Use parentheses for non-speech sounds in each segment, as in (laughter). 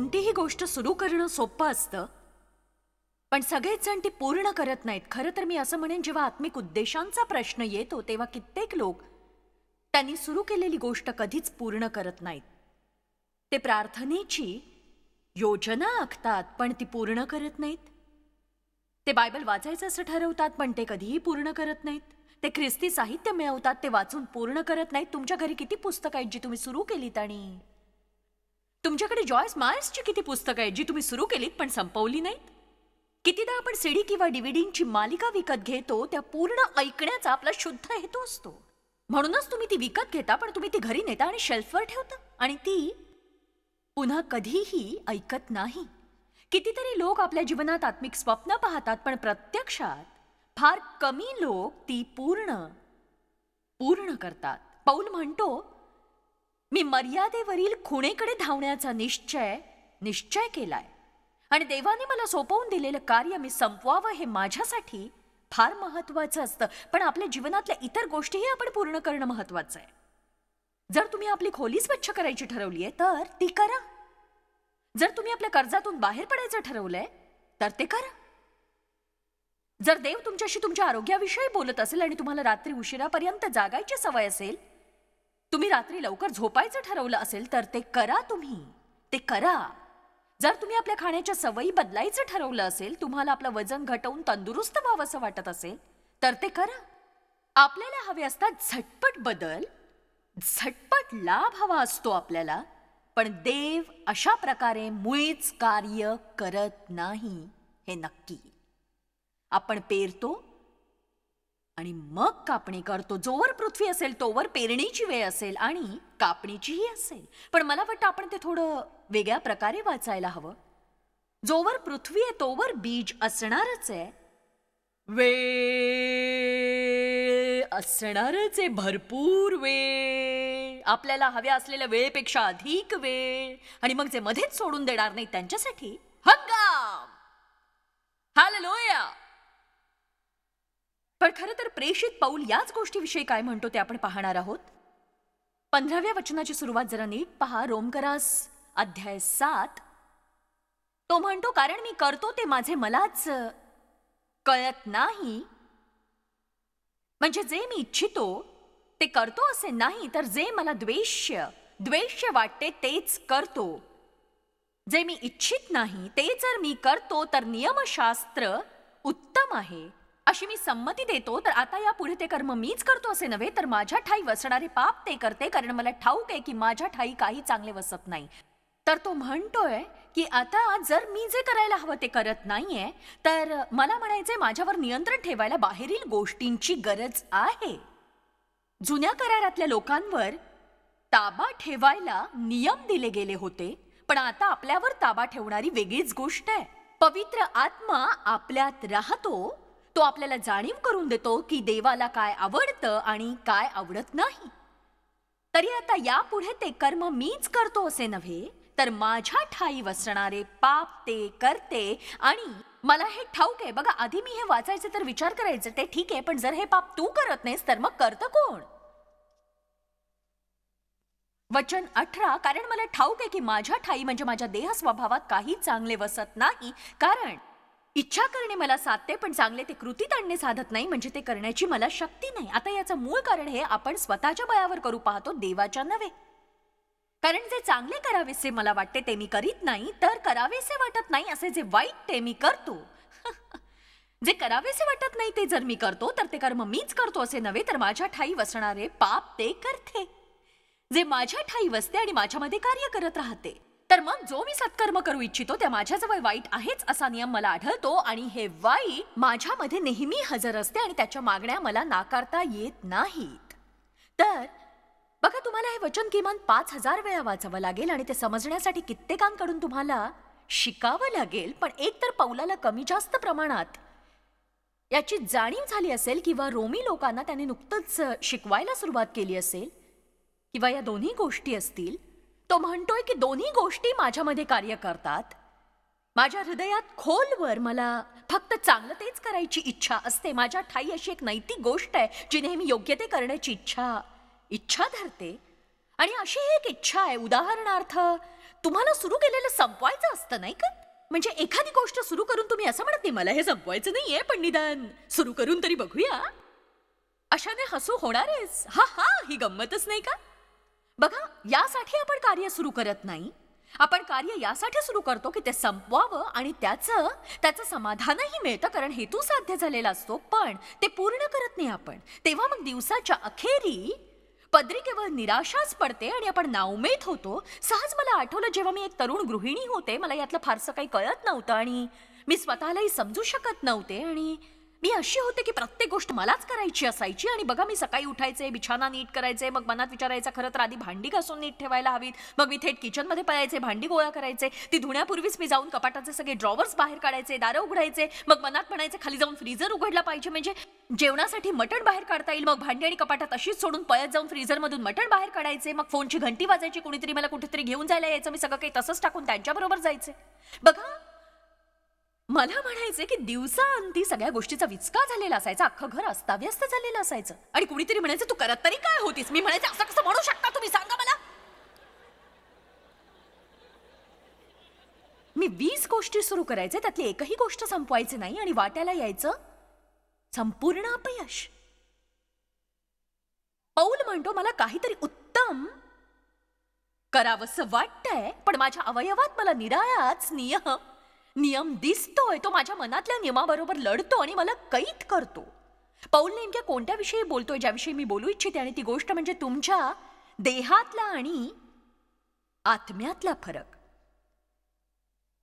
कोणतीही गोष्ट सुरू करणं सोपं असतं. पण सगळेच जण ती पूर्ण करत नाहीत. खरं तर मी असं म्हणेन जेव्हा आत्मिक उद्देशांचा प्रश्न येतो तेव्हा कित्येक लोक त्यांनी सुरू केलेली गोष्ट कधीच पूर्ण करत नाहीत. ते प्रार्थनेची योजना आखतात पण ती पूर्ण करत नाहीत. ते बायबल वाचायचं असं ठरवतात पण ते कधीही पूर्ण करत नाहीत. ते ख्रिस्ती साहित्य मिळवतात ते वाचून पूर्ण करत नाहीत. तुमच्या घरी किती पुस्तकं आहेत जी तुम्ही सुरू केलीत आणि तुमच्याकडे जॉयस मायर्सची किती पुस्तकं आहेत जी तुम्ही सुरू केलीत पण संपवली नाहीत? कितीदा आपण सीडी किंवा डिव्हिडींची मालिका विकत घेतो त्या पूर्ण ऐकण्याचा आपला शुद्ध हेतू असतो. म्हणूनच तुम्ही ती विकत घेता पण तुम्ही ती घरी नेता आणि शेल्फवर ठेवता. आणि ती पुन्हा कधीही ऐकत नाही. कितीतरी लोक आपल्या जीवनात आत्मिक स्वप्न पाहतात पण प्रत्यक्षात फार कमी लोक ती पूर्ण पूर्ण करतात. पौल म्हणतो मी मर्यादेवरील खुणेकडे धावण्याचा निश्चय निश्चय केलाय. आणि देवाने मला सोपवून दिलेलं कार्य मी संपवावं हे माझ्यासाठी फार महत्वाचं असतं. पण आपल्या जीवनातल्या इतर गोष्टीही आपण पूर्ण करणं महत्वाचं आहे. जर तुम्ही आपली खोली स्वच्छ करायची ठरवली आहे तर ती करा. जर तुम्ही आपल्या कर्जातून बाहेर पडायचं ठरवलंय तर ते करा. जर देव तुमच्याशी तुमच्या आरोग्याविषयी बोलत असेल आणि तुम्हाला रात्री उशिरापर्यंत जागायची सवय असेल तुम्ही रात्री लवकर झोपायचं ठरवलं असेल तर ते करा तुम्ही. ते करा. जर तुम्ही आपल्या खाण्याच्या सवयी बदलायचं ठरवलं असेल तुम्हाला आपलं वजन घटवून तंदुरुस्त व्हावं असं वाटत असेल तर ते करा. आपल्याला हवे असतात झटपट बदल झटपट लाभ हवा असतो आपल्याला पण देव अशा प्रकारे मुळीच कार्य करत नाही हे नक्की. आपण पेरतो आणि मग कापणी करतो. जोवर पृथ्वी असेल तोवर पेरणीची वेळ असेल आणि कापणीचीही असेल. पण मला वाटतं आपण ते थोडं वेगळ्या प्रकारे वाचायला हवं. जोवर पृथ्वी आहे तोवर बीज असणारच आहे. वेळ असणारच आहे भरपूर वेळ. आपल्याला हव्या असलेल्या वेळेपेक्षा अधिक वेळ. आणि मग जे मध्येच सोडून देणार नाही त्यांच्यासाठी हंगाम. लोय पण खरं तर प्रेषित पाऊल याच गोष्टीविषयी काय म्हणतो ते आपण पाहणार आहोत? पंधराव्या वचनाची सुरुवात जरा नीट पहा. रोमकरास अध्याय सात. तो म्हणतो कारण मी करतो ते माझे मलाच कळत नाही. म्हणजे जे मी इच्छितो ते करतो असे नाही तर जे मला द्वेष्य द्वेष्य वाटते तेच करतो. जे मी इच्छित नाही ते जर मी करतो तर नियमशास्त्र उत्तम आहे. अशी मी संमती देतो तर आता या पुढे ते कर्म मीच करतो असे नव्हे तर माझ्या ठाई वसणारे पाप ते करते कारण मला ठाऊक आहे की माझ्या ठाई काही चांगले वसत नाही. तर तो म्हणतोय की आता जर मी जे करायला हवं ते करत नाहीये तर मला म्हणायचंय माझ्यावर नियंत्रण ठेवायला बाहेरील गोष्टींची गरज आहे. जुन्या करारातल्या लोकांवर ताबा ठेवायला नियम दिले गेले होते पण आता आपल्यावर ताबा ठेवणारी वेगळीच गोष्ट आहे. पवित्र आत्मा आपल्यात राहतो तो आपल्याला जाणीव करून देतो की देवाला काय आवडतं आणि काय आवडत नाही. तरी आता यापुढे ते कर्म मीच करतो असे नव्हे तर माझ्या ठाई वसणारे पाप ते करते आणि मला हे ठाऊक आहे. बघा आधी मी हे वाचायचे तर विचार करायचे ते ठीक आहे पण जर हे पाप तू करत नाहीस तर मग करतं कोण? वचन अठरा कारण मला ठाऊक आहे की माझ्या ठाई म्हणजे माझ्या देह स्वभावात काही चांगले वसत नाही कारण इच्छा करणे मला साधते पण चांगले ते कृतीत आणणे साधत नाही म्हणजे ते करण्याची मला शक्ती नाही. आता याचं मूळ कारण हे आपण स्वतःच्या बळावर करू पाहतो देवाच्या नव्हे. कारण जे चांगले करावेसे मला वाटते ते मी करीत नाही तर करावेसे वाटत नाही असे जे वाईट ते मी करतो. (laughs) जे करावेसे वाटत नाही ते जर मी करतो तर ते कर्म मीच करतो असे नव्हे तर माझ्या ठाई वसणारे पाप ते करते. जे माझ्या ठाई वसते आणि माझ्यामध्ये कार्य करत राहते तर मग जो मी सत्कर्म करू इच्छितो त्या माझ्याजवळ वाईट आहेच असा नियम मला आढळतो आणि हे वाईट माझ्यामध्ये नेहमी हजर असते आणि त्याच्या मागण्या मला नाकारता येत नाहीत. तर बघा तुम्हाला हे वचन किमान पाच हजार वेळा वाचावं लागेल आणि ते समजण्यासाठी कित्येकांकडून तुम्हाला शिकावं लागेल. पण एक तर पौलाला कमी जास्त प्रमाणात याची जाणीव झाली असेल किंवा रोमी लोकांना त्याने नुकतंच शिकवायला सुरुवात केली असेल किंवा या दोन्ही गोष्टी असतील तो म्हणतोय की दोन्ही गोष्टी माझ्यामध्ये कार्य करतात. माझ्या हृदयात खोलवर मला फक्त चांगलं तेच करायची इच्छा असते. माझ्या ठाई अशी एक नैतिक गोष्ट आहे जी नेहमी योग्य ते करण्याची इच्छा इच्छा धरते. आणि अशी एक इच्छा आहे उदाहरणार्थ तुम्हाला सुरू केलेलं संपवायचं असतं नाही का? म्हणजे एखादी गोष्ट सुरू करून तुम्ही असं म्हणत नाही मला हे संपवायचं नाहीये पण निदान सुरू करून तरी बघूया. अशाने हसू होणारच. हा हा ही गंमतच नाही का? बघा यासाठी आपण कार्य सुरू करत नाही. आपण कार्य यासाठी सुरू करतो की ते संपवावं आणि त्याचं त्याचं समाधानही मिळतं कारण हेतू साध्य झालेला असतो. पण ते पूर्ण करत नाही आपण. तेव्हा मग दिवसाच्या अखेरी पदरी केवळ निराशाच पडते आणि आपण नावमेत होतो. सहज मला आठवलं जेव्हा मी एक तरुण गृहिणी होते. मला यातलं फारसं काही कळत नव्हतं आणि मी स्वतःलाही समजू शकत नव्हते आणि मी अशी होते की प्रत्येक गोष्ट मलाच करायची असायची आणि बघा मी सकाळी उठायचे बिछाना नीट करायचे मग मनात विचारायचं खरं तर आधी भांडी घासून नीट ठेवायला हवीत. मग मी थेट किचनमध्ये पळायचे भांडी गोळा करायचे. ती धुण्यापूर्वीच मी जाऊन कपाटाचे सगळे ड्रॉवर्स बाहेर काढायचे दारं उघडायचे. मग मनात म्हणायचे खाली जाऊन फ्रीजर उघडला पाहिजे. म्हणजे जेवणासाठी मटण बाहेर काढता येईल. मग भांडी आणि कपाटात अशीच सोडून पळत जाऊन फ्रीझरमधून मटण बाहेर काढायचे. मग फोनची घंटी वाजायची कुणीतरी मला कुठेतरी घेऊन जायला यायचं. मी सगळं काही तसंच टाकून त्यांच्याबरोबर जायचे. बघा मला म्हणायचंय की दिवसाअंती सगळ्या गोष्टीचा विचका झालेला असायचा. अख्खं घर अस्ताव्यस्त झालेलं असायचं. आणि कुणीतरी म्हणायचं तू करत तरी काय होतीस? मी म्हणायचं असं कसं म्हणू शकता तुम्ही? सांगा मला. मी वीस गोष्टी सुरू करायचे त्यातली एकही गोष्ट संपवायची नाही आणि वाट्याला यायचं संपूर्ण अपयश. पौल म्हणतो मला काहीतरी उत्तम करावंसं वाटतंय पण माझ्या अवयवात मला निराळाच नियम नियम दिसतोय तो माझ्या मनातल्या नियमाबरोबर लढतो आणि मला कैद करतो. पौल नेमक्या कोणत्या विषयी बोलतोय ज्याविषयी मी बोलू इच्छिते आणि ती गोष्ट म्हणजे तुमच्या देहातला आणि आत्म्यातला फरक.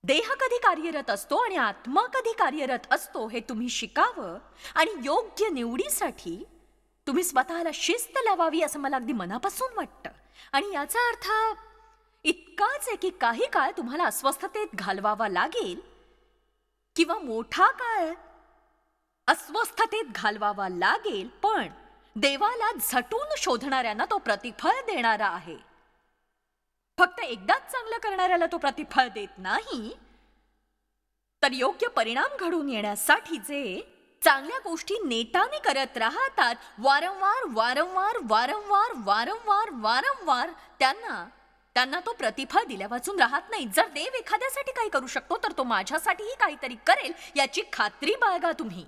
देह कधी कार्यरत असतो आणि आत्मा कधी कार्यरत असतो हे तुम्ही शिकावं आणि योग्य निवडीसाठी तुम्ही स्वतःला शिस्त लावावी असं मला अगदी मनापासून वाटतं. आणि याचा अर्थ इतकाच आहे की काही काळ तुम्हाला अस्वस्थतेत घालवावा लागेल किंवा मोठा काळ अस्वस्थतेत घालवावा लागेल पण देवाला झटून शोधणाऱ्यांना तो प्रतिफळ देणारा आहे. फक्त एकदाच चांगलं करणाऱ्याला तो प्रतिफळ देत नाही तर योग्य परिणाम घडून येण्यासाठी जे चांगल्या गोष्टी नेटाने करत राहतात वारंवार वारंवार वारंवार वारंवार वारंवार त्यांना त्यांना तो प्रतिफळ दिल्या वाचून राहत नाही. जर देव एखाद्यासाठी काही करू शकतो तर तो माझ्यासाठीही काहीतरी करेल याची खात्री बाळगा तुम्ही.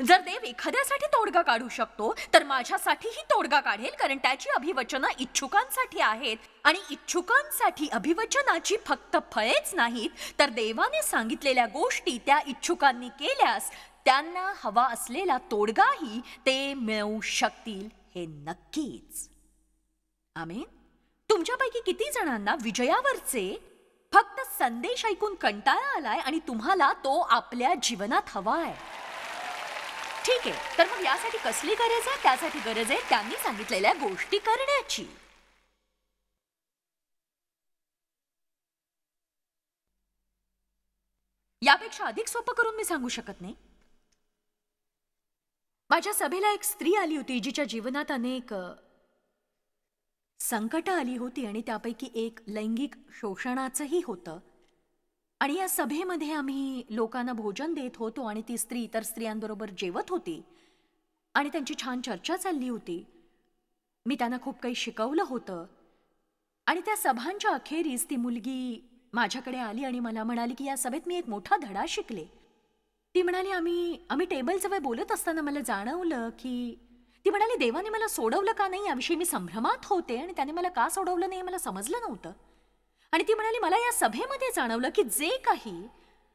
जर देव एखाद्यासाठी तोडगा काढू शकतो तर माझ्यासाठीही तोडगा काढेल कारण त्याची अभिवचनं इच्छुकांसाठी आहेत. आणि इच्छुकांसाठी अभिवचनाची फक्त फळेच नाहीत तर देवाने सांगितलेल्या गोष्टी त्या इच्छुकांनी केल्यास त्यांना हवा असलेला तोडगाही ते मिळवू शकतील हे नक्कीच. आमेन. तुमच्यापैकी किती जणांना विजयावरचे फक्त संदेश ऐकून कंटाळा आलाय आणि तुम्हाला तो आपल्या जीवनात हवाय ठीक आहे तर मग यासाठी कसली गरज आहे? त्यासाठी गरज आहे त्यांनी सांगितलेल्या गोष्टी करण्याची. यापेक्षा अधिक सोपं करून मी सांगू शकत नाही. माझ्या सभेला एक स्त्री आली होती जिच्या जीवनात अनेक संकटं आली होती आणि त्यापैकी एक लैंगिक शोषणाचंही होतं. आणि या सभेमध्ये आम्ही लोकांना भोजन देत होतो आणि ती स्त्री इतर स्त्रियांबरोबर जेवत होती. आणि त्यांची छान चर्चा चालली होती. मी त्यांना खूप काही शिकवलं होतं. आणि त्या सभांच्या अखेरीस ती मुलगी माझ्याकडे आली आणि मला म्हणाली की या सभेत मी एक मोठा धडा शिकले. ती म्हणाली आम्ही आम्ही टेबलजवळ बोलत असताना मला जाणवलं की ती म्हणाली देवाने मला सोडवलं का नाही? याविषयी मी संभ्रमात होते आणि त्याने मला का सोडवलं नाही मला समजलं नव्हतं. आणि ती म्हणाली मला या सभेमध्ये जाणवलं की जे काही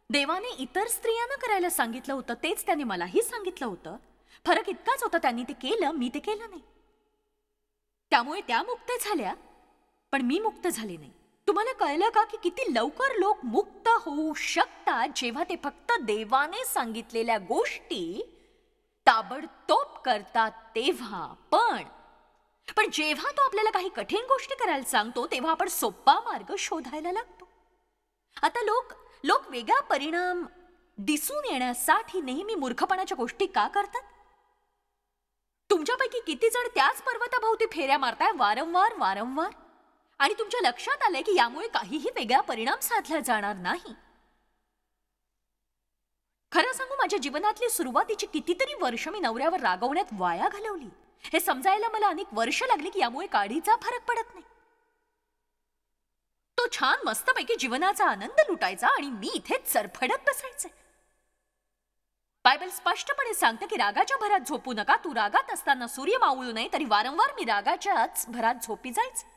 देवाने इतर स्त्रियांना करायला सांगितलं होतं तेच त्याने मलाही सांगितलं होतं. फरक इतकाच होता त्यांनी ते केलं मी ते केलं नाही. त्यामुळे त्या मुक्त झाल्या पण मी मुक्त झाले नाही. तुम्हाला कळलं का की किती लवकर लोक मुक्त होऊ शकतात जेव्हा ते फक्त देवाने सांगितलेल्या गोष्टी ताबडतोब करतात तेव्हा पण. पण जेव्हा तो आपल्याला काही कठीण गोष्टी करायला सांगतो तेव्हा आपण सोपा मार्ग शोधायला लागतो. आता लोक लोक वेगळा परिणाम दिसून येण्यासाठी नेहमी मूर्खपणाच्या गोष्टी का करतात? तुमच्यापैकी किती जण त्याच पर्वताभोवती फेऱ्या मारताय वारंवार वारंवार? आणि तुमच्या लक्षात आलंय की यामुळे काहीही वेगळा परिणाम साधला जाणार नाही. खरं सांगू माझ्या जीवनातली सुरुवातीची कितीतरी वर्ष मी नवऱ्यावर रागवण्यात वाया घालवली. हे समजायला मला अनेक वर्ष लागली की यामुळे काडीचा फरक पडत नाही. तो छान मस्तपैकी जीवनाचा आनंद लुटायचा आणि मी इथे चरफडत बसायचे. बायबल स्पष्टपणे सांगते की रागाच्या भरात झोपू नका तू रागात असताना सूर्य मावळू नये तरी वारंवार मी रागाच्याच भरात झोपी जायचे.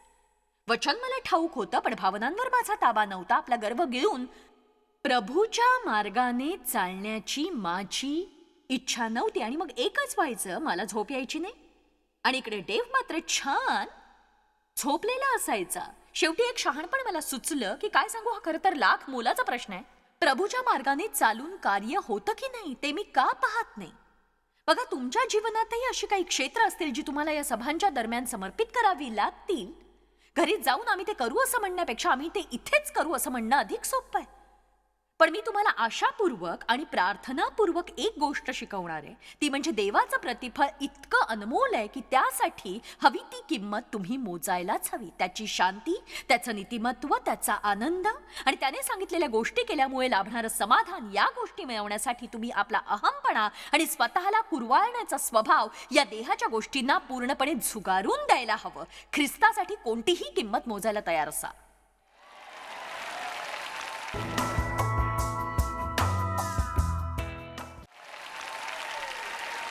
वचन मला ठाऊक होतं पण भावनांवर माझा ताबा नव्हता. आपला गर्भ गिळून प्रभूच्या मार्गाने चालण्याची माझी इच्छा नव्हती आणि मग एकच व्हायचं मला झोप यायची नाही. आणि इकडे देव मात्र छान झोपलेला असायचा. शेवटी एक शहाणपण मला सुचलं की काय सांगू हा खरं तर लाख मोलाचा प्रश्न आहे. प्रभूच्या मार्गाने चालून कार्य होतं की नाही ते मी का पाहत नाही? बघा तुमच्या जीवनातही अशी काही क्षेत्र असतील जी तुम्हाला या सभांच्या दरम्यान समर्पित करावी लागतील. घरी जाऊन आम्ही ते करू असं म्हणण्यापेक्षा आम्ही ते इथेच करू असं म्हणणं अधिक सोपं आहे. पण मी तुम्हाला आशापूर्वक आणि प्रार्थनापूर्वक एक गोष्ट शिकवणार आहे. ती म्हणजे देवाचं प्रतिफळ इतकं अनमोल आहे की त्यासाठी हवी ती किंमत तुम्ही मोजायलाच हवी. त्याची शांती त्याचं नीतिमत्व त्याचा आनंद आणि त्याने सांगितलेल्या गोष्टी केल्यामुळे लाभणारं समाधान या गोष्टी मिळवण्यासाठी तुम्ही आपला अहमपणा आणि स्वतःला कुरवाळण्याचा स्वभाव या देहाच्या गोष्टींना पूर्णपणे झुगारून द्यायला हवं. ख्रिस्तासाठी कोणतीही किंमत मोजायला तयार असा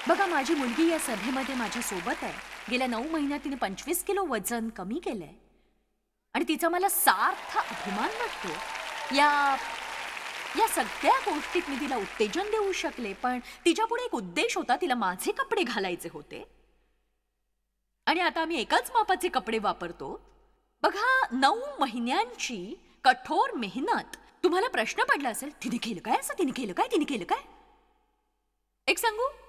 बघा माझी मुलगी या सभेमध्ये माझ्या सोबत आहे. गेल्या नऊ महिन्यात तिने पंचवीस किलो वजन कमी केलंय. आणि तिचा मला सार्थ अभिमान वाटतो. या या सगळ्या गोष्टीत मी तिला उत्तेजन देऊ शकले पण तिच्या पुढे एक उद्देश होता तिला माझे कपडे घालायचे होते. आणि आता आम्ही एकाच मापाचे कपडे वापरतो. बघा नऊ महिन्यांची कठोर मेहनत. तुम्हाला प्रश्न पडला असेल तिने केलं काय असं तिने केलं काय तिने केलं काय? एक सांगू?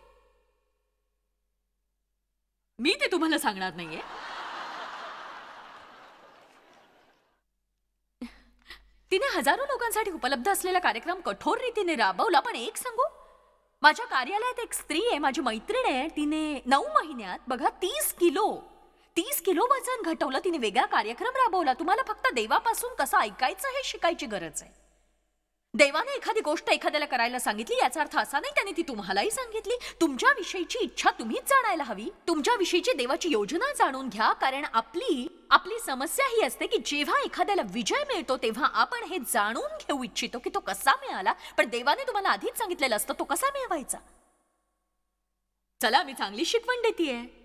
मी ते तुम्हाला सांगणार नाहीये. तिने हजारो लोकांसाठी उपलब्ध असलेला कार्यक्रम कठोर रीतीने राबवला पण एक सांगू? माझ्या कार्यालयात एक स्त्री आहे माझी मैत्रीण आहे तिने नऊ महिन्यात बघा तीस किलो तीस किलो वजन घटवलं तिने वेगळा कार्यक्रम राबवला. तुम्हाला फक्त देवापासून कसं ऐकायचं हे शिकायची गरज आहे. देवाने एखादी गोष्ट एखाद्याला करायला सांगितली याचा अर्थ असा नाही त्याने ती तुम्हालाही सांगितली. तुमच्या विषयीची इच्छा तुम्हीच जाणायला हवी. तुमच्या विषयीची देवाची योजना जाणून घ्या कारण आपली आपली समस्या ही असते की जेव्हा एखाद्याला विजय मिळतो तेव्हा आपण हे जाणून घेऊ इच्छितो की तो कसा मिळाला. पण देवाने तुम्हाला आधीच सांगितलेलं असतं तो कसा मिळवायचा? चला मी चांगली शिकवण देतीये.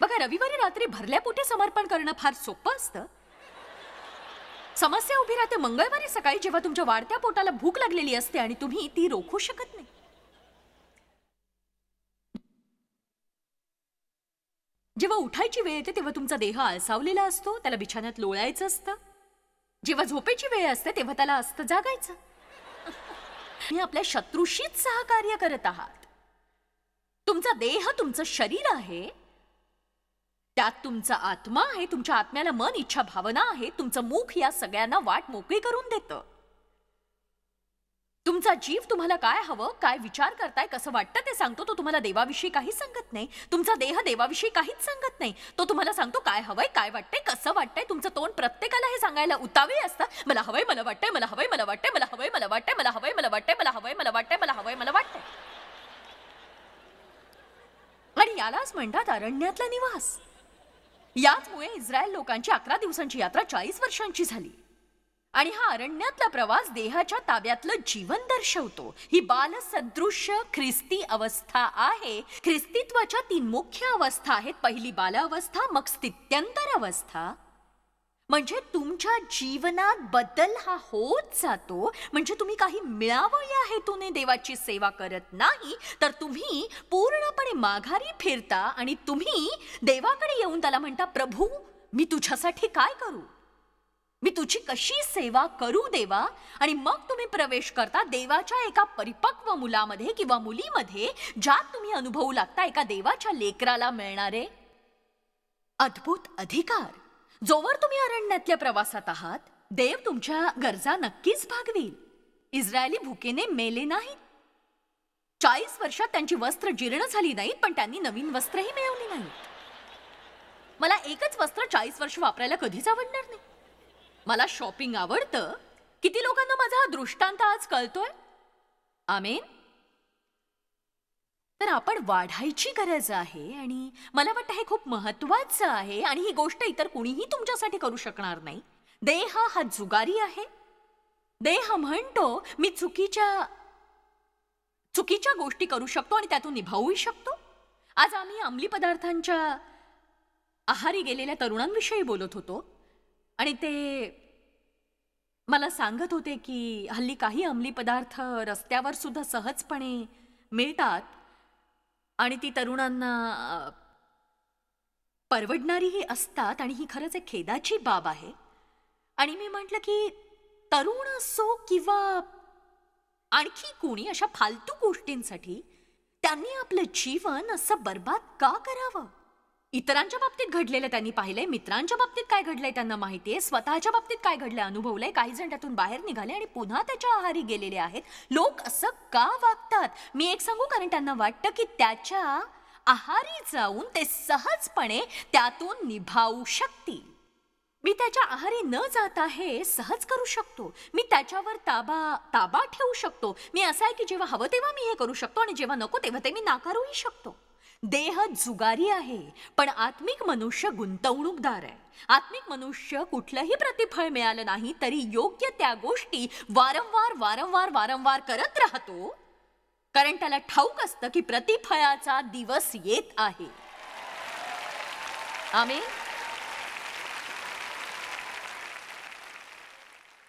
बघा रविवारी रात्री भरल्या पोटी समर्पण करणं फार सोपं असतं. समस्या उभी राहते मंगळवारी सकाळी जेव्हा तुमच्या वाढत्या पोटाला भूक लागलेली असते आणि तुम्ही ती रोखू शकत नाही. जेव्हा उठायची वेळ येते तेव्हा तुमचा देह आळसावलेला असतो त्याला बिछाण्यात लोळायचं असतं. जेव्हा झोपेची वेळ असते तेव्हा त्याला असतं जागायचं. मी आपल्या शत्रूशीच सहकार्य करत आहात. तुमचा देह तुमचं शरीर आहे. त्यात तुमचा आत्मा आहे तुमच्या आत्म्याला मन इच्छा भावना आहे तुमचं मुख या सगळ्यांना वाट मोकळी करून देतं. तुमचा जीव तुम्हाला काय हवं काय विचार करताय कसं वाटतं ते सांगतो तो तुम्हाला देवाविषयी काहीच सांगत नाही. तुमचा देह देवाविषयी काहीच सांगत नाही. तो तुम्हाला सांगतो काय हवंय काय वाटतंय कसं वाटतंय तुमचं तोंड प्रत्येकाला हे सांगायला उतावी असतं. मला हवंय मला वाटतंय मला हवंय मला वाटतंय मला हवंय मला वाटतंय मला हवंय मला वाटतंय मला हवंय मला वाटतंय मला हवंय मला वाटतंय. आणि यालाच म्हणतात अरण्यातला निवास. याचमुळे इस्रायल लोकांची अकरा दिवसांची यात्रा चाळीस वर्षांची झाली. आणि हा अरण्यातला प्रवास देहाच्या ताब्यातलं जीवन दर्शवतो. ही बालसदृश्य ख्रिस्ती अवस्था आहे. ख्रिस्तीत्वाच्या तीन मुख्य अवस्था आहेत. पहिली बाल अवस्था मग स्थित्यंतर अवस्था. म्हणजे तुमच्या जीवनात बदल हा होत जातो. म्हणजे तुम्ही काही मिळावं या हेतूने देवाची सेवा करत नाही तर तुम्ही पूर्णपणे माघारी फिरता आणि तुम्ही देवाकडे येऊन त्याला म्हणता प्रभू मी तुझ्यासाठी काय करू? मी तुझी कशी सेवा करू देवा? आणि मग तुम्ही प्रवेश करता देवाच्या एका परिपक्व मुलामध्ये किंवा मुलीमध्ये ज्यात तुम्ही अनुभवू लागता एका देवाच्या लेकराला मिळणारे अद्भुत अधिकार. जोवर तुम्ही अरण्यातल्या प्रवासात आहात देव तुमच्या गरजा नक्कीच भागवेल. इस्रायली भुकेने मेले नाहीत. चाळीस वर्षात त्यांची वस्त्र जीर्ण झाली नाहीत पण त्यांनी नवीन वस्त्रही मिळवली नाहीत. मला एकच वस्त्र चाळीस वर्ष वापरायला कधीच आवडणार नाही. मला शॉपिंग आवडतं. किती लोकांना माझा हा दृष्टांत आज कळतोय? आमेन. तर आपण वाढायची गरज आहे आणि मला वाटतं हे खूप महत्वाचं आहे आणि ही गोष्ट इतर कुणीही तुमच्यासाठी करू शकणार नाही. देह हा जुगारी आहे. देह म्हणतो मी चुकीच्या चुकीच्या गोष्टी करू शकतो आणि त्यातून निभावूही शकतो. आज आम्ही अंमली पदार्थांच्या आहारी गेलेल्या तरुणांविषयी बोलत होतो आणि ते मला सांगत होते की हल्ली काही अंमली पदार्थ रस्त्यावर सुद्धा सहजपणे मिळतात. आणि ती तरुणांना परवडणारीही असतात आणि ही खरंच एक खेदाची बाब आहे. आणि मी म्हटलं की तरुण असो किंवा आणखी कोणी अशा फालतू गोष्टींसाठी त्यांनी आपलं जीवन असं बर्बाद का करावं? इतरांच्या बाबतीत घडलेलं त्यांनी पाहिलंय. मित्रांच्या बाबतीत काय घडलंय त्यांना माहितीये. स्वतःच्या बाबतीत काय घडलंय अनुभवलंय. काही जण त्यातून बाहेर निघाले आणि पुन्हा त्याच्या आहारी गेलेले आहेत. लोक असं का वागतात? मी एक सांगू कारण त्यांना वाटतं की त्याच्या आहारी जाऊन ते सहजपणे त्यातून निभावू शकतील. मी त्याच्या आहारी न जाता हे सहज करू शकतो. मी त्याच्यावर ताबा ताबा ठेवू शकतो. मी असं आहे की जेव्हा हवं तेव्हा मी हे करू शकतो आणि जेव्हा नको तेव्हा ते मी नाकारूही शकतो. देह जुगारी आहे पण आत्मिक मनुष्य गुंतवणूकदार आहे. आत्मिक मनुष्य कुठलंही प्रतिफळ मिळालं नाही तरी योग्य त्या गोष्टी वारंवार वारंवार वारंवार करत राहतो. कारण त्याला ठाऊक असतं की प्रतिफळाचा दिवस येत आहे. आम्ही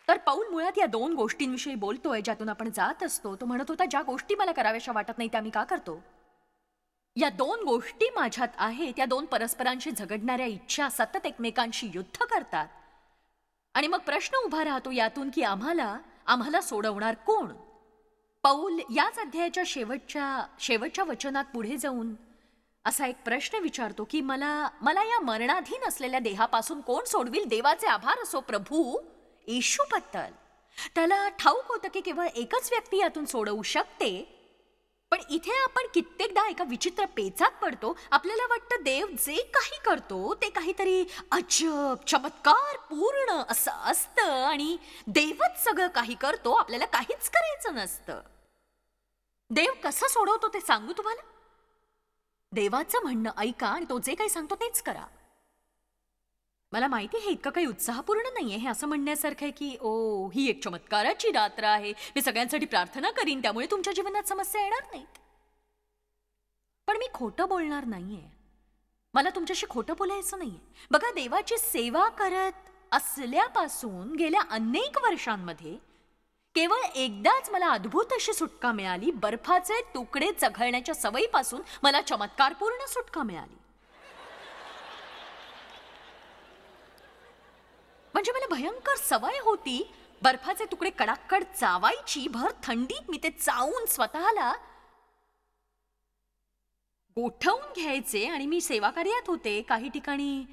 तर पाऊल मुळात या दोन गोष्टींविषयी बोलतोय ज्यातून आपण जात असतो. तो म्हणत होता ज्या गोष्टी मला कराव्याशा वाटत नाही त्या मी का करतो? या दोन गोष्टी माझ्यात आहेत या दोन परस्परांशी झगडणाऱ्या इच्छा सतत एकमेकांशी युद्ध करतात. आणि मग प्रश्न उभा राहतो यातून की आम्हाला आम्हाला सोडवणार कोण? पौल याच अध्यायाच्या शेवटच्या शेवटच्या वचनात पुढे जाऊन असा एक प्रश्न विचारतो की मला मला या मरणाधीन असलेल्या देहापासून कोण सोडविल? देवाचे आभार असो प्रभू येशूबद्दल त्याला ठाऊक होतं की केवळ एकच व्यक्ती यातून सोडवू शकते पण इथे आपण कित्येकदा एका विचित्र पेचात पडतो. आपल्याला वाटतं देव जे काही करतो ते काहीतरी अजब चमत्कार पूर्ण असं असतं आणि देवच सगळं काही करतो आपल्याला काहीच करायचं नसतं. देव कसं सोडवतो ते सांगू तुम्हाला? देवाचं म्हणणं ऐका आणि तो जे काही सांगतो तेच करा. मला माहिती आहे हे इतकं काही उत्साहपूर्ण नाहीये हे असं म्हणण्यासारखं आहे की ओ ही एक चमत्काराची रात्र आहे. मी सगळ्यांसाठी प्रार्थना करीन त्यामुळे तुमच्या जीवनात समस्या येणार नाहीत. पण मी खोटं बोलणार नाहीये. मला तुमच्याशी खोटं बोलायचं नाहीये. बघा देवाची सेवा करत असल्यापासून गेल्या अनेक वर्षांमध्ये केवळ एकदाच मला अद्भुत अशी सुटका मिळाली. बर्फाचे तुकडे चघळण्याच्या सवयीपासून मला चमत्कारपूर्ण सुटका मिळाली. म्हणजे मला भयंकर सवय होती. बर्फाचे तुकडे कडाकड चावायची भर थंडीत मी ते चावून स्वतःला गोठवून घ्यायचे आणि मी सेवा कार्यात होते काही ठिकाणी.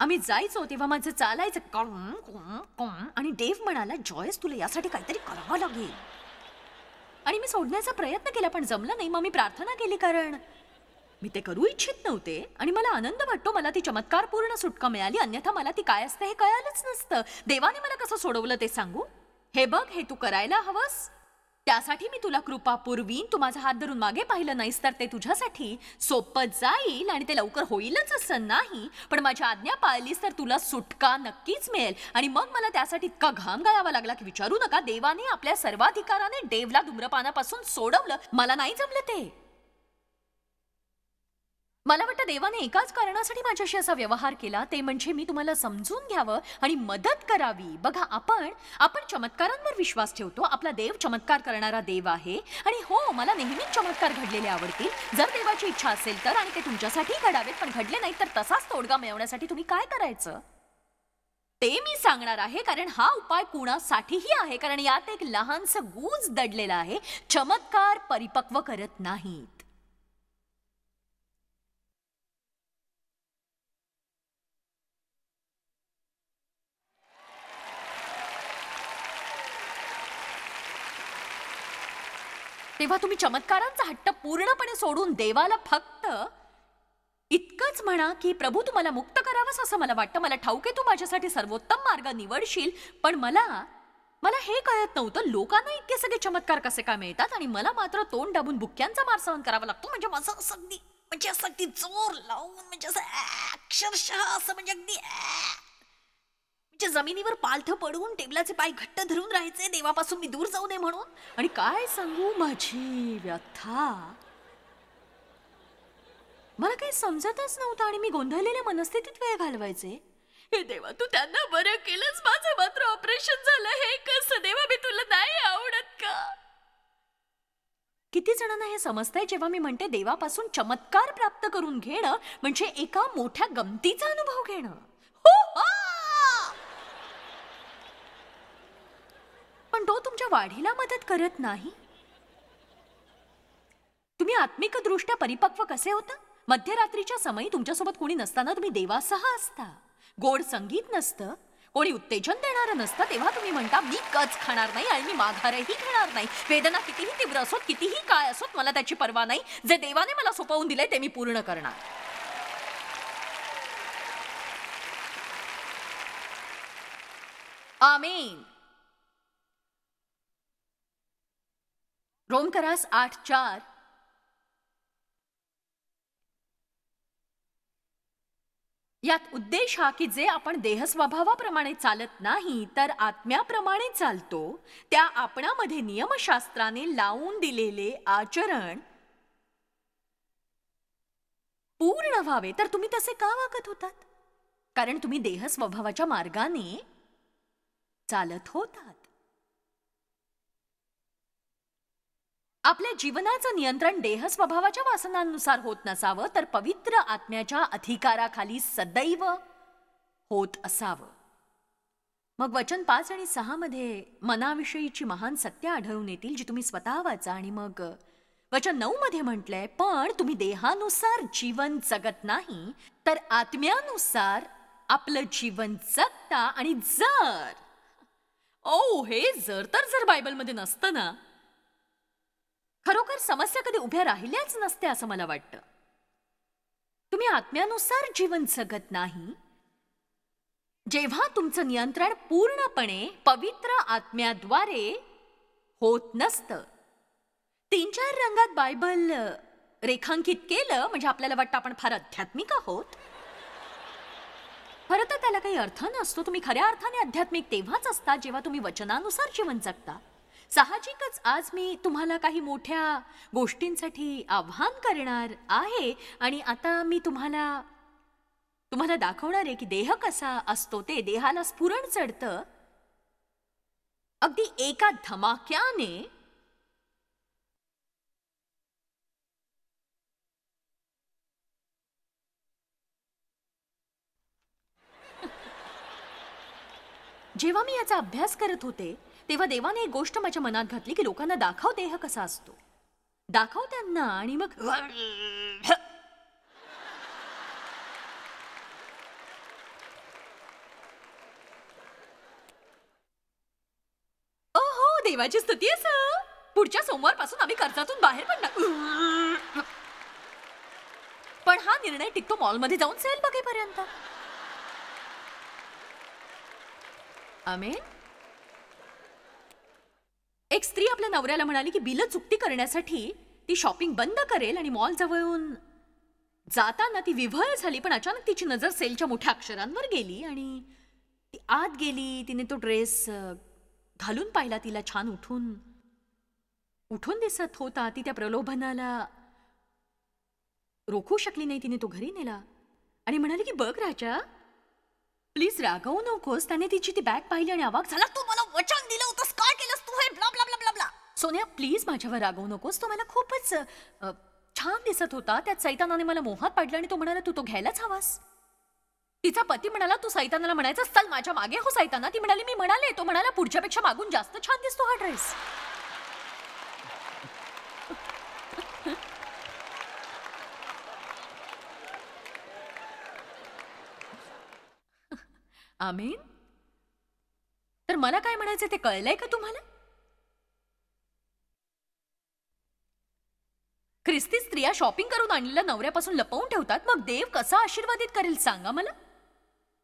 आम्ही जायचो तेव्हा माझं चालायचं कॉम कॉम कॉम आणि देव म्हणाला जॉयस तुला यासाठी काहीतरी करावं लागेल. आणि मी सोडण्याचा प्रयत्न केला पण जमलं नाही. मग मी प्रार्थना केली कारण मी ते करू इच्छित नव्हते आणि मला आनंद वाटतो मला ती चमत्कारपूर्ण सुटका मिळाली अन्यथा मला ती काय असते हे कळालंच नसतं. देवाने मला कसं सोडवलं ते सांगू? हे बघ हे तू करायला हवंस. त्यासाठी मी तुला कृपा पुरवीन तू माझा हात धरून मागे पाहिलं नाहीस तर ते तुझ्यासाठी सोपं जाईल आणि ते लवकर होईलच असं नाही पण माझी आज्ञा पाळलीस तर तुला सुटका नक्कीच मिळेल. आणि मग मला त्यासाठी इतका घाम गाळावा लागला की विचारू नका देवाने आपल्या सर्वाधिकाराने देवला धूम्रपानापासून सोडवलं. मला नाही जमलं ते. मला वाटतं देवाने एकाच कारणासाठी माझ्याशी असा व्यवहार केला. ते म्हणजे मी तुम्हाला समजून घ्यावं आणि मदत करावी. बघा आपण आपण चमत्कारांवर विश्वास ठेवतो. आपला देव चमत्कार करणारा देव आहे. आणि हो मला नेहमीच चमत्कार घडलेले आवडतील. जर देवाची इच्छा असेल तर आणि ते तुमच्यासाठी घडावेत पण घडले नाही तर तसाच तोडगा मिळवण्यासाठी तुम्ही काय करायचं? ते मी सांगणार आहे कारण हा उपाय कुणासाठीही आहे. कारण यात एक लहानसं गूज दडलेला आहे. चमत्कार परिपक्व करत नाहीत. तेव्हा तुम्ही चमत्कारांचा हट्ट पूर्णपणे सोडून देवाला फक्त इतकंच म्हणा की प्रभू तुम्हाला मुक्त करावंस असं मला वाटतं. मला ठाऊक आहे तू माझ्यासाठी सर्वोत्तम मार्ग निवडशील. पण मला मला हे कळत नव्हतं. लोकांना इतके सगळे चमत्कार कसे काय मिळतात? आणि मला मात्र तोंड दाबून बुक्क्यांचा मार सहन करावा लागतो. म्हणजे माझं असं अगदी म्हणजे असं अगदी जोर लावून म्हणजे असं अक्षरशः असं म्हणजे अगदी ॲ. जमिनीवर पालथ पडून टेबलाचे पाय घट्ट धरून राहायचे देवापासून मी दूर जाऊ नये म्हणून? आणि काय सांगू माझी व्यथा? मला काही समजतच नव्हतं आणि मी गोंधळलेल्या मनस्थितीत वेळ घालवायचे. हे देवा तू त्यांना बरं केलंच माझं मात्र ऑपरेशन झालं. हे कसं? देवा मी तुला नाही आवडत का? किती जणांना हे समजतंय जेव्हा मी म्हणते देवापासून चमत्कार प्राप्त करून घेणं म्हणजे एका मोठ्या गमतीचा अनुभव घेणं. हो, हा! पण तो तुमच्या वाढीला मदत करत नाही? तुम्ही आत्मिकदृष्ट्या परिपक्व कसे होता? मध्यरात्रीच्या समयी तुमच्यासोबत कोणी नसताना तुम्ही देवासह असता. गोड संगीत नसतं. कोणी उत्तेजन देणारं नसतं. तेव्हा तुम्ही म्हणता मी कच खाणार नाही आणि मी माघारही घेणार नाही. वेदना कितीही तीव्र असोत कितीही काय असोत मला त्याची पर्वा नाही. जे देवाने मला सोपवून दिले ते मी पूर्ण करणार. आमीन. रोमकरास आठ चार. यात उद्देश हा की जे आपण देहस्वभावाप्रमाणे चालत नाही तर आत्म्याप्रमाणे चालतो त्या आपणामध्ये नियमशास्त्राने लावून दिलेले आचरण पूर्ण व्हावे. तर तुम्ही तसे का वागत होतात? कारण तुम्ही देहस्वभावाच्या मार्गाने चालत होतात. आपल्या जीवनाचं नियंत्रण देह स्वभावाच्या वासनांनुसार होत नसावं तर पवित्र आत्म्याच्या अधिकाराखाली सदैव होत असावं. मग वचन पाच आणि सहा मध्ये मनाविषयीची महान सत्य आढळून येतील जी तुम्ही स्वतः वाचा आणि मग वचन नऊ मध्ये म्हटलंय पण तुम्ही देहानुसार जीवन जगत नाही तर आत्म्यानुसार आपलं जीवन जगता आणि जर ओ हे जर तर जर बायबलमध्ये नसतं ना. खरोखर समस्या कधी उभ्या राहिल्याच नसते असं मला वाटतं. तुम्ही आत्म्यानुसार जीवन जगत नाही. जेव्हा तुमचं नियंत्रण पूर्णपणे पवित्र आत्म्याद्वारे होत नसतं. तीन चार रंगात बायबल रेखांकित केलं म्हणजे आपल्याला वाटतं आपण फार आध्यात्मिक आहोत. खरं तर त्याला काही अर्थ नसतो. तुम्ही खऱ्या अर्थाने आध्यात्मिक तेव्हाच असता जेव्हा तुम्ही वचनानुसार जीवन जगता. साहजिकच आज मी तुम्हाला काही मोठ्या गोष्टींसाठी आव्हान करणार आहे आणि आता मी तुम्हाला तुम्हाला दाखवणार आहे की देह कसा असतो ते देहाला स्फुरण चढतं. अगदी एका धमाक्याने जेव्हा मी याचा अभ्यास करत होते तेव्हा देवाने एक गोष्ट माझ्या मनात घातली की लोकांना दाखव देह कसा असतो. दाखव त्यांना आणि मग (laughs) ओ हो देवाची स्तुती अस. पुढच्या सोमवारपासून आम्ही कर्जातून बाहेर पडणार. (laughs) पण हा निर्णय टिकतो मॉलमध्ये जाऊन सेल बघेपर्यंत. आमेन. एक स्त्री आपल्या नवऱ्याला म्हणाली की बिलं चुकती करण्यासाठी ती शॉपिंग बंद करेल आणि मॉल जवळून जाताना ती विव्हळ झाली पण अचानक तिची नजर सेलच्या मोठ्या अक्षरांवर गेली आणि ती आत गेली. तिने तो ड्रेस घालून पाहिला. तिला छान उठून उठून दिसत होता. ती त्या प्रलोभनाला रोखू शकली नाही. तिने तो घरी नेला आणि म्हणाली की बघ राजा प्लीज रागवू नकोस. त्याने तिची ती बॅग पाहिली आणि अवाक झाला तू मला सोनिया प्लीज माझ्यावर रागवू नकोस. तो मला खूपच छान दिसत होता. त्यात सैतानाने मला मोहात पाडलं आणि तो म्हणाला तू तो घ्यायलाच हवास. तिचा पती म्हणाला तू सैतानाला म्हणायचं चल माझ्या मागे हो सैताना. ती म्हणाली मी म्हणाले. तो म्हणाला पुढच्यापेक्षा मागून जास्त छान दिसतो हा ड्रेस. आमीन? तर मला काय म्हणायचं ते कळलंय का तुम्हाला? ख्रिस्ती स्त्रिया शॉपिंग करून आणलेल्या नवऱ्यापासून लपवून ठेवतात. मग देव कसा आशीर्वादित करेल सांगा मला?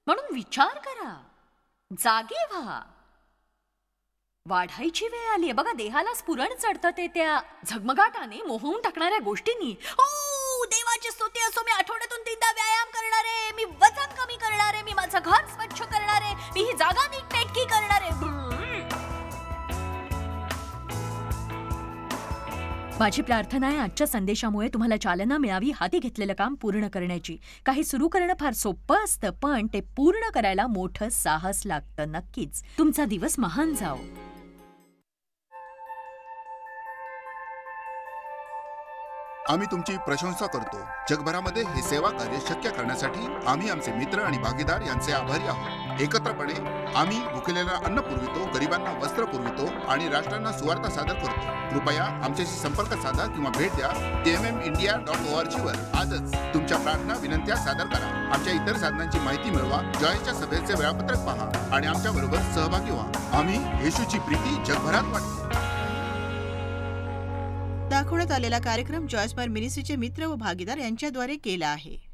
म्हणून विचार करा. जागे व्हा. वाढायची वेळ आली आहे. बघा देहाला स्फुरण चढतं ते त्या झगमगाटाने मोहवून टाकणाऱ्या गोष्टींनी. ओ देवाची स्तुती असो मी आठवड्यातून तीनदा व्यायाम करणार आहे. मी वजन कमी करणार आहे. मी माझं घर स्वच्छ करणार आहे. मी ही जागा नीट नीटनेटकी करणार आहे. माझी प्रार्थना आहे आजच्या संदेशामुळे तुम्हाला चालना मिळावी हाती घेतलेलं काम पूर्ण करण्याची. काही सुरू करणं फार सोपं असतं पण ते पूर्ण करायला मोठं साहस लागतं नक्कीच. तुमचा दिवस महान जाओ आम्ही तुमची प्रशंसा करतो. जगभरामध्ये हे सेवा कार्य शक्य करण्यासाठी आम्ही आमचे मित्र आणि भागीदार यांचे आभारी आहोत. एकत्रपणे आम्ही भुकेलेला अन्न पुरवितो गरिबांना वस्त्र पुरवितो आणि राष्ट्रांना सुवार्ता सादर करतो. कृपया आमच्याशी संपर्क साधा किंवा भेट द्या. M M India dot O R वर आजच तुमच्या प्रार्थना विनंत्या सादर करा. आमच्या इतर साधनांची माहिती मिळवा. जॉयच्या सभेचे वेळापत्रक पहा आणि आमच्या बरोबर सहभागी व्हा. आम्ही येशूची प्रीती जगभरात वाटतो. दाखवण्यात आलेला कार्यक्रम जॉयस्पार मिनिस्ट्रीचे मित्र व भागीदार यांच्याद्वारे केला आहे.